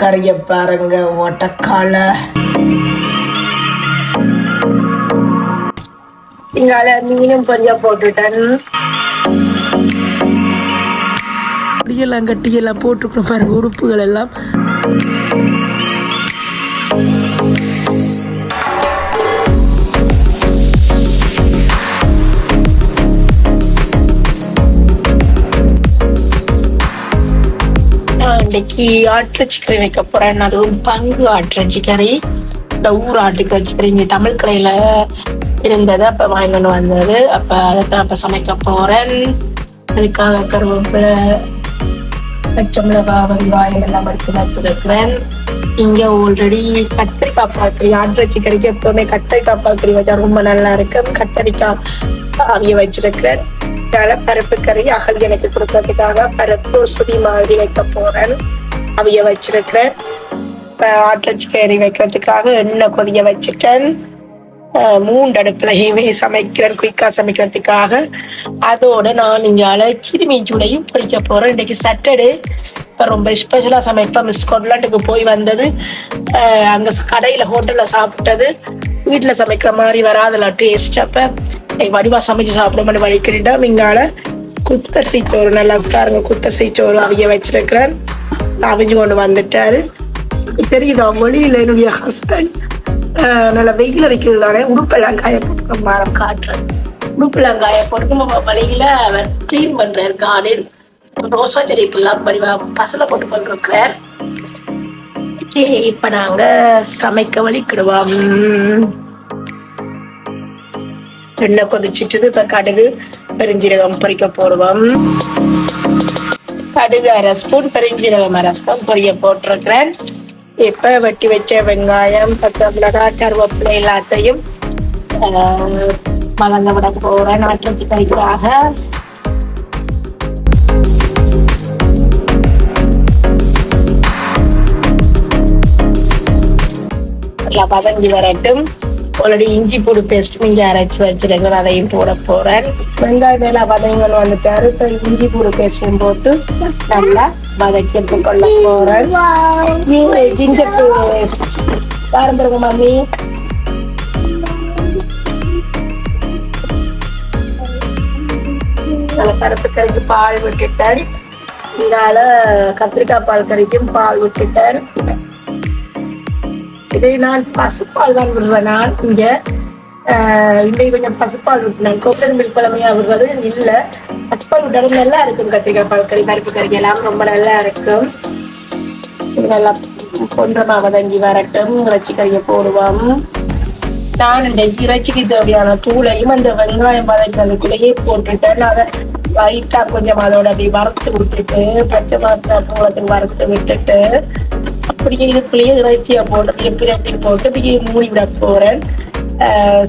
கறிய பாருங்க ஓட்டக்கால. இங்கால மீனும் கொஞ்சம் போட்டுட்டேன். அப்படியெல்லாம் கட்டியெல்லாம் போட்டுக்கணும் பாருங்க உறுப்புகள் எல்லாம். இன்னைக்கு ஆட்டுச்சி கறி வைக்க போறேன். அதுவும் பங்கு ஆட்டுச்சி கறி. இந்த ஊர் ஆட்டுக்கறி கறி இங்கே தமிழ் கடையில் இருந்தது அப்போ வாங்கிட்டு வந்தது. அப்போ அதை தான் சமைக்க போறேன். அதுக்காக கருவேப்பிலை பச்சை மிளகா வெங்காயம் எல்லாம் எடுத்து வச்சிருக்கிறேன். இங்க ஆல்ரெடி கத்திரிக்காய் பாக்கறி ஆட்டுச்சி கறிக்கு எப்பவுமே கத்திரிக்காய் பாக்கறி வச்சா ரொம்ப நல்லா இருக்கும். கத்திரிக்காய் அவிய வச்சிருக்கிறேன். அதனால பருப்பு கறி அகல் எனக்கு கொடுக்கறதுக்காக பருப்பு சுதி மாதிரி வைக்க போறேன். அவிய வச்சிருக்கிறேன். இப்ப கறி வைக்கிறதுக்காக எண்ணெய் கொதிய வச்சுட்டேன். மூண்டு மூன்று அடுப்புலையுமே சமைக்கிறேன் குயிக்கா சமைக்கிறதுக்காக. அதோட நான் இங்கால கிருமி சூடையும் பொரிக்க போறேன். இன்னைக்கு சாட்டர்டே இப்போ ரொம்ப ஸ்பெஷலாக சமைப்பேன். மிஸ் ஸ்காட்லாண்டுக்கு போய் வந்தது. அங்கே கடையில் ஹோட்டலில் சாப்பிட்டது. வீட்டில் சமைக்கிற மாதிரி வராதுல டேஸ்ட் அப்போ. வடிவா சமைச்சு சாப்பிட வலிக்கிறேன்டா இங்கால குத்தரிசி சோறு நல்லா விட்டாருங்க குத்தரிசி சோறு அவிய வச்சிருக்கிறேன். அவிஞ்சு கொண்டு வந்துட்டாரு. தெரியுதா மொழியில என்னுடைய ஹஸ்பண்ட் நல்ல வெயில் அடிக்கிறது தானே உடுப்பெல்லாம் காய போட்டு மரம் காட்டுறேன் உடுப்பெல்லாம் காய போட்டு வழியில் அவர் க்ளீன் பண்றாரு கார்டன் ரோசா செடிக்கெல்லாம் பரிவா பசலை போட்டு கொண்டிருக்கிறார். ஓகே, இப்ப நாங்க சமைக்க வலிக்கிடுவோம். எண்ணெய் கொதிச்சிட்டு இப்ப கடுகு பெருஞ்சீரகம் பொறிக்க போடுவோம் கடுகு அரை ஸ்பூன் பெருஞ்சீரகம் அரை ஸ்பூன் பொரிய போட்டிருக்கிறேன். இப்ப வெட்டி வச்ச வெங்காயம் பச்சை மிளகாய் கருவேப்பிலை எல்லாத்தையும் ஆஹ், விட போறேன் நாட்டு கைக்காக நல்லா வதங்கி வரட்டும். ஆல்ரெடி இஞ்சி பூடு பேஸ்ட் இங்கே அரைச்சி வச்சிருக்கிறேன் அதையும் போட போறேன். வெங்காய வேலை வதங்கன்னு வந்துட்டாரு. இப்போ இஞ்சி பூடு பேஸ்டையும் போட்டு நல்லா வதக்கி கொள்ள போறேன். ஜிஞ்சர் பேஸ்ட் பாருங்க மம்மி. நல்ல பருப்பு கறிக்கு பால் விட்டுட்டேன். இதால கத்திரிக்காய் பால் கறிக்கும் பால் விட்டுட்டேன். இதை நான் பசுப்பால் தான் விடுறேன் நான் இங்க ஆஹ் இன்னைக்கு கொஞ்சம் பசுப்பால் விட்டுனேன். கோகனட் மில்க் பழமையா விடுறது இல்ல. பசுப்பால் விட்டாலும் நல்லா இருக்கும் கத்திரிக்காய் பால் கறி பருப்பு கறி எல்லாம் ரொம்ப நல்லா இருக்கும். இது நல்லா பொன்றமா வதங்கி வரட்டும். இறைச்சி கறியை போடுவோம். நான் இந்த இறைச்சிக்கு தேவையான தூளையும் அந்த வெங்காயம் வதக்கிறதுக்குள்ளேயே போட்டுட்டேன் அதை லைட்டா கொஞ்சம் அதோட அப்படி வறுத்து விட்டுட்டு பச்சை மாத்திரை தூளத்துக்கு வறுத்து விட்டுட்டு அப்படியே இதுக்குள்ளேயே இறைச்சியா போட்டு பிரட்டி போட்டு அப்படியே மூடி விட போறேன்.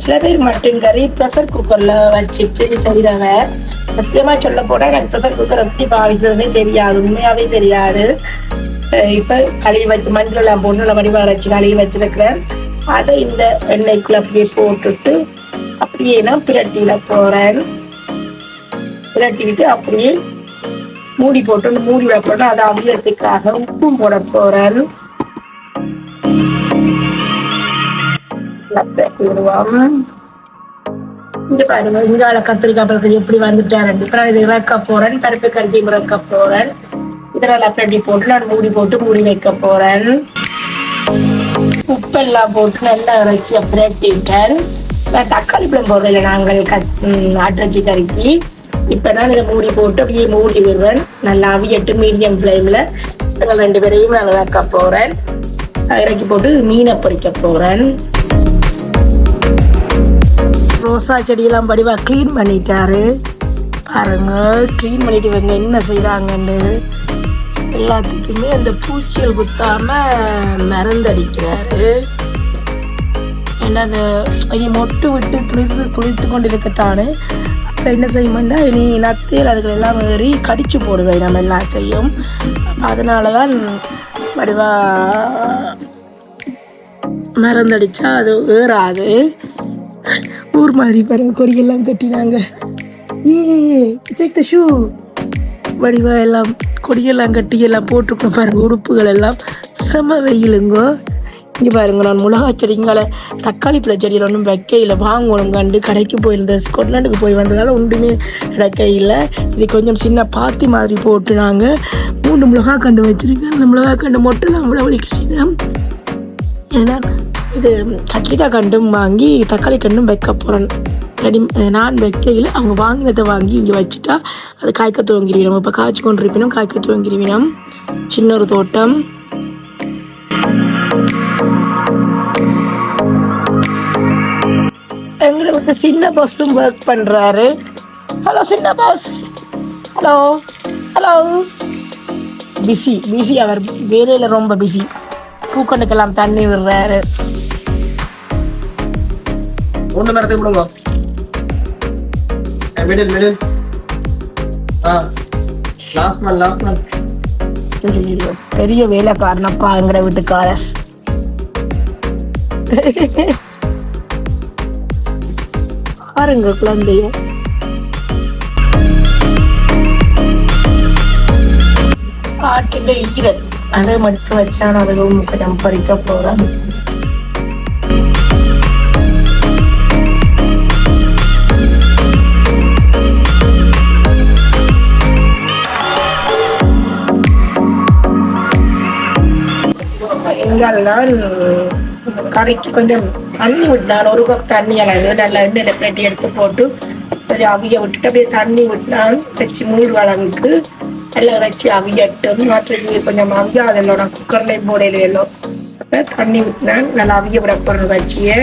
சில பேர் மட்டன் கறி ப்ரெஷர் குக்கர்ல வச்சுட்டு செய்யறவ சத்தியமா சொல்ல போனா எனக்கு ப்ரெஷர் குக்கர் எப்படி பாவிக்கிறதுனே தெரியாது உண்மையாவே தெரியாது. இப்ப கழுவி வச்சு மஞ்சள் எல்லாம் போட்டு வடிவா வச்சு கழுவி வச்சிருக்கிறேன் அதை இந்த எண்ணெய்க்குள்ள அப்படியே போட்டுட்டு அப்படியே நான் பிரட்டியில போறேன். பிரட்டிக்கிட்டு அப்படியே மூடி போட்டு மூடி விட போட்டு அதை அவியத்துக்காக உப்பும் போட போறேன். நல்லா பிரட்டி இங்க பாருங்க இங்கால கத்திரிக்காய் பழக்கம் எப்படி வந்துட்டாரு? இப்ப நான் இதை இறக்க போறேன். பருப்பு கறிஞ்சி இறக்க போறேன். இதெல்லாம் பிரட்டி போட்டு நான் மூடி போட்டு மூடி வைக்க போறேன். உப்பெல்லாம் போட்டு நல்லா இறைச்சி பிரட்டிட்டேன் நான் தக்காளி பழம் போடுறேன் நாங்கள் கத் ஆட்டிறச்சி கறிக்கு. இப்போ நான் இதை மூடி போட்டு அப்படியே மூடி விடுவேன் நல்லா அவியட்டு மீடியம் ஃப்ளேமில் நாங்கள் ரெண்டு பேரையும் நான் இறக்க போகிறேன் இறக்கி போட்டு மீனை பொறிக்க போகிறேன் ரோசா செடியெல்லாம் படிவா க்ளீன் பண்ணிட்டாரு. பாருங்க க்ளீன் பண்ணிட்டு இவங்க என்ன செய்கிறாங்கன்னு எல்லாத்துக்குமே அந்த பூச்சிகள் குத்தாம மறந்தடிக்கிறாரு ஏன்னா அந்த இனி மொட்டு விட்டு துளிர்த்து துளிர்த்து கொண்டு இருக்கத்தானே அப்போ என்ன செய்யும்னா இனி நத்தையில் அதுகள் எல்லாம் ஏறி கடிச்சு போடுவேன் நம்ம எல்லாத்தையும். அதனால தான் வடிவா மருந்தடித்தா அது ஏறாது. ஊர் மாதிரி பாருங்க கொடியெல்லாம் கட்டினாங்க. ஏ டேக் த ஷூ வடிவா எல்லாம் கொடியெல்லாம் கட்டி எல்லாம் போட்டிருக்கோம் பாருங்க உடுப்புகள் எல்லாம். செம வெயிலுங்கோ. இங்கே பாருங்க நான் மிளகா செடிங்களை தக்காளி பழ செடியில் ஒன்றும் வைக்கையில் வாங்கணும் கண்டு கடைக்கு போயிருந்தேன். ஸ்கொட்லாண்டுக்கு போய் வந்ததால் ஒன்றுமே கிடைக்கையில். இது கொஞ்சம் சின்ன பாத்தி மாதிரி போட்டு நாங்கள் மூணு மிளகா கண்டு வச்சுருக்கேன். அந்த மிளகா கண்டு மட்டும் நான் விளைவிக்கிறேன் ஏன்னா இது கத்திரிக்காய் கண்டும் வாங்கி தக்காளி கண்டும் வைக்க போகிறேன் ரெடி நான் வைக்கையில் அவங்க வாங்கினதை வாங்கி இங்கே வச்சுட்டா அது காய்க்க துவங்கிருவினோம் இப்போ காய்ச்சி கொண்டு இருப்பினோம் காய்க்க துவங்கிருவினோம். சின்ன ஒரு தோட்டம். எங்களை சின்ன பாஸும் ஒர்க் பண்ணுறாரு ஹலோ சின்ன boss hello hello busy busy அவர் வேலையில் ரொம்ப பிஸி பூக்கண்டுக்கெல்லாம் தண்ணி விடுறாரு. ஒன்று மரத்தை விடுங்க middle middle ah last man last man பெரிய வேலைக்காரனப்பா எங்கிற வீட்டுக்காரர். பாருங்க குழந்தைய. காட்டுல ஈரல் அதை மடித்து வச்சா நான் அதுவும் கொஞ்சம் பறிக்க போறேன் எங்கெல்லாம் கறிக்கு கொஞ்சம் தண்ணி விட்டான் ஒரு கப் தண்ணி அளவு நல்லா இருந்து பேட்டி எடுத்து போட்டு கொஞ்சம் அவிய விட்டுட்டு அப்படியே தண்ணி விட்டான் வச்சு மூடு அளவுக்கு எல்லாம் வச்சு அவியட்டும் மாற்றி கொஞ்சம் அவிய அதில் குக்கர்லேயும் போடையில எல்லாம் தண்ணி விட்டினான் நல்லா அவிய விட போடுற வச்சியை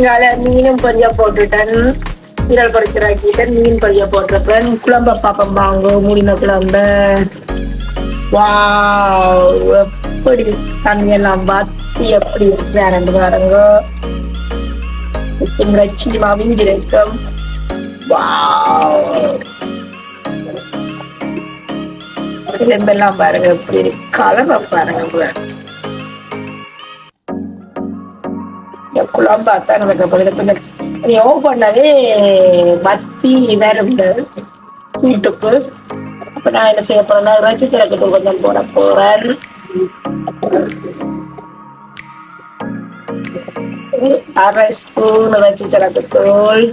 இங்கால மீனும் கொஞ்சம் போட்டுட்டேன். கீரல் பறிச்சிடாக்கிட்டேன் மீன் கொஞ்சம் போட்டிருப்பேன். குழம்ப பாப்பம் வாங்க மூடின குழம்ப. வாவ் எப்படி தண்ணியெல்லாம் பாத்தி எப்படி இருக்கிறாரு பாருங்க. இறைச்சி மவிஞ்சிருக்கும் வாவ். எலும்பெல்லாம் பாருங்க எப்படி இருக்கு? கலவை பாருங்க குழம்பா தான் எனக்கு போகுது கொஞ்சம் நீ ஓ பண்ணவே மத்தி வேறும் வீட்டுக்கு அப்ப நான் என்ன செய்ய போறேன்னா இறைச்சி திறக்கு கொஞ்சம் போட போறேன். அரை ஸ்பூன் இறைச்சி திறக்கத்தூள்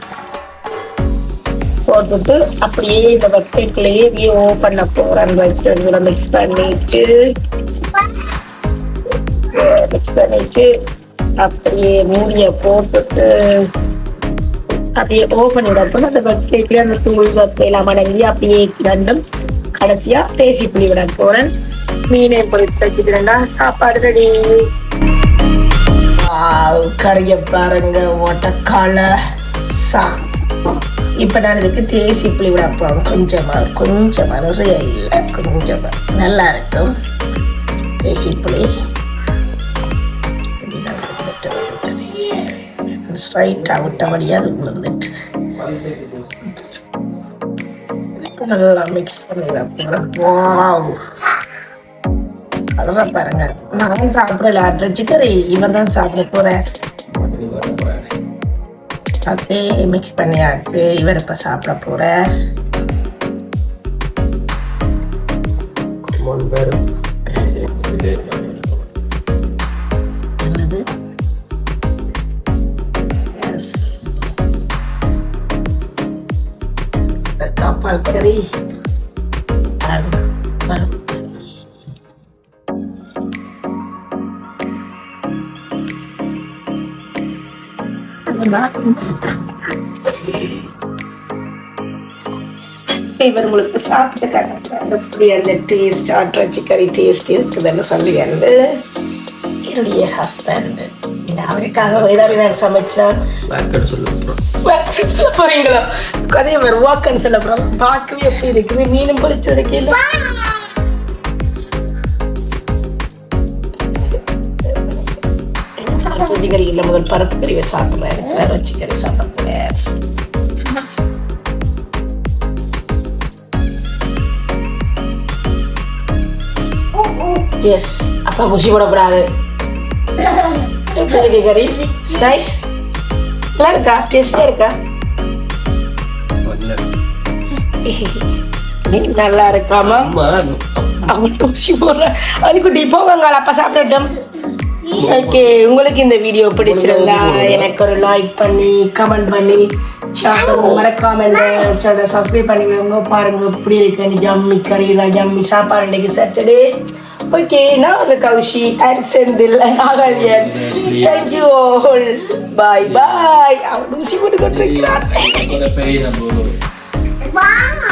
போட்டுட்டு அப்படியே இந்த பக்கெட்லயே அப்படியே ஓ பண்ண போறேன். வச்சு மிக்ஸ் பண்ணிட்டு மிக்ஸ் பண்ணிட்டு அப்படியே மூடிய போட்டுட்டு அப்படியே ஓபன் விடப்போ அந்த பக்கெட்ல அந்த தூள் சத்து எல்லாம் அடங்கி அப்படியே ரெண்டும் கடைசியா தேசி புளி விட போறேன். மீனை பொறித்து வச்சுக்கிறேன்டா சாப்பாடு ரெடி கறிய பாருங்க ஓட்டக்கால. சா. இப்ப நான் இதுக்கு தேசி புளி விட போறேன். கொஞ்சமா கொஞ்சமா நிறைய இல்லை கொஞ்சமா. நல்லா இருக்கும். தேசி புளி ஸ்ட்ரைட்டாக விட்டபடியாக அது விழுந்துட்டு நல்லா மிக்ஸ் பண்ணிடலாம் வாவ் அதெல்லாம் பாருங்க. நான் சாப்பிடல. அட்ர சிக்கரி இவன் தான் சாப்பிட போறேன். அப்படியே மிக்ஸ் பண்ணியாச்சு இவர் இப்போ சாப்பிட போறார் கப்பால் இவர் உங்களுக்கு சாப்பிட்டு காட்டுறாங்க எப்படி அந்த டேஸ்ட் ஆட்ராச்சி கறி டேஸ்ட் இருக்குதுன்னு சொல்லி வந்து என்னுடைய ஹஸ்பண்ட் அவருக்காக ஏதாவது நான் சமைச்சா. பேக்கெட் சொல்ல போறீங்களா? அதே மாதிரி வாக்கன்னு சொல்ல போறோம். பார்க்கவே எப்படி இருக்குது? மீனும் பிடிச்சிருக்கீங்க இல்ல? கறி இல்லை முதல் பருப்பு கறிவை சாப்பிடுறேன். வேற வச்சு கறி சாப்பிடுறேன் எஸ் அப்பா குஷி போடக்கூடாது. எப்படி இருக்கு கறி? நைஸ் நல்லா இருக்கா? டேஸ்டியா இருக்கா? நல்லா இருக்காமா? அவன் ஊசி போடுறேன். அவனுக்குட்டி போவாங்க அப்பா சாப்பிடட்டும். ஓகே உங்களுக்கு இந்த வீடியோ பிடிச்சிருந்தா எனக்கு ஒரு லைக் பண்ணி கமெண்ட் பண்ணி ஷேர் பண்ணி மறக்காம இந்த சேனலை சப்ஸ்கிரைப் பண்ணிக்கோங்க. பாருங்க எப்படி இருக்கு. ஜம்மி கறியில் ஜம்மி சாப்பாடு இன்னைக்கு Saturday ஓகே நான் வந்து Kaushi and Senthil Nagaliyan thank you all bye bye அவன் ஊசி போட்டு கொண்டிருக்கிறான் பெரிய நம்ம வாங்க